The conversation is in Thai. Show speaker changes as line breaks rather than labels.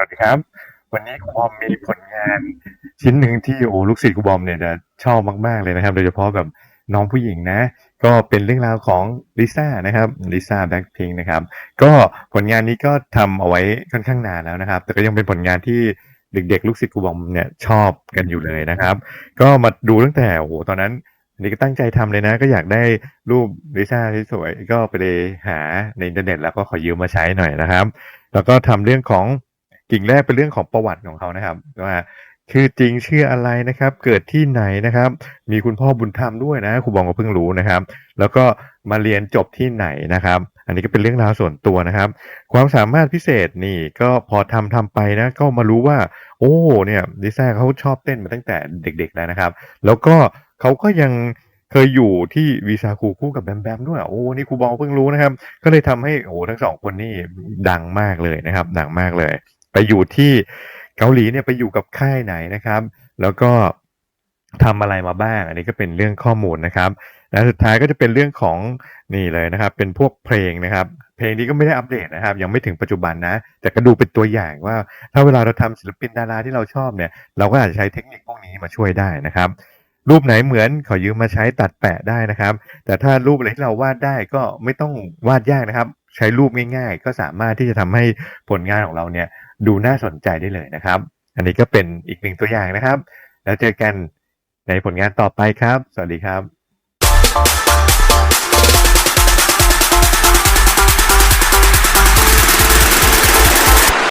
สวัสดีครับ วันนี้ครูบอมมีผลงาน ชิ้นหนึ่งที่โอ้ลูกศิษย์ครูบอมเนี่ยจะชอบมากๆเลยนะครับ โดยเฉพาะแบบน้องผู้หญิงนะ ก็เป็นเรื่องราวของลิซ่านะครับลิซ่าแบ็คพิงนะครับ ก็ผลงานนี้ก็ทำเอาไว้ค่อนข้างนานแล้วนะครับ แต่ก็ยังเป็นผลงานที่เด็ก ๆ ลูกศิษย์ครูบอมเนี่ยชอบกันอยู่เลยนะครับ ก็มาดูตั้งแต่โอ้โหตอนนั้นอันนี้ก็ตั้งใจทำเลยนะ ก็อยากได้รูปลิซ่าที่สวยก็ไปเลยหาในอินเทอร์เน็ตแล้วก็ขอยืมมาใช้หน่อยนะครับ แล้วก็ทำเรื่องของ กิ่งแรกเป็นเรื่องของประวัติของเขานะครับว่าชื่อจริงชื่ออะไรนะครับ เกิดที่ไหนนะครับ มีคุณพ่อบุญธรรมด้วยนะครูบองก็เพิ่งรู้นะครับ แล้วก็มาเรียนจบที่ไหนนะครับ อันนี้ก็เป็นเรื่องราวส่วนตัวนะครับ ความสามารถพิเศษนี่ก็พอทำทำไปนะ ก็มารู้ว่า โอ้เนี่ยลิซ่าเขาชอบเต้นมาตั้งแต่เด็กๆแล้วนะครับ แล้วก็เขาก็ยังเคยอยู่ที่วีซาคูคู่กับแบมแบมด้วยโอ้นี่ครูบอลเพิ่งรู้นะครับ ก็เลยทำให้โอ้ทั้งสองคนนี่ดังมากเลยนะครับ ดังมากเลย ไปอยู่ที่เกาหลีเนี่ยไปอยู่กับค่ายไหนนะครับ แล้วก็ทำอะไรมาบ้าง อันนี้ก็เป็นเรื่องข้อมูลนะครับและสุดท้ายก็จะเป็นเรื่องของนี่เลยนะครับ เป็นพวกเพลงนะครับ เพลงนี้ก็ไม่ได้อัปเดตนะครับ ยังไม่ถึงปัจจุบันนะ แต่ก็ดูเป็นตัวอย่างว่า ถ้าเวลาเราทำศิลปินดาราที่เราชอบเนี่ย เราก็อาจจะใช้เทคนิคพวกนี้มาช่วยได้นะครับ รูปไหนเหมือนขอยืมมาใช้ตัดแปะได้นะครับ แต่ถ้ารูปอะไรที่เราวาดได้ก็ไม่ต้องวาดยากนะครับ ใช้รูปง่าย ๆ ก็สามารถที่จะทำให้ผลงานของเราเนี่ย ดูน่าสนใจได้เลยนะครับ อันนี้ก็เป็นอีกหนึ่งตัวอย่างนะครับ แล้วเจอกันในผลงานต่อไปครับ สวัสดีครับ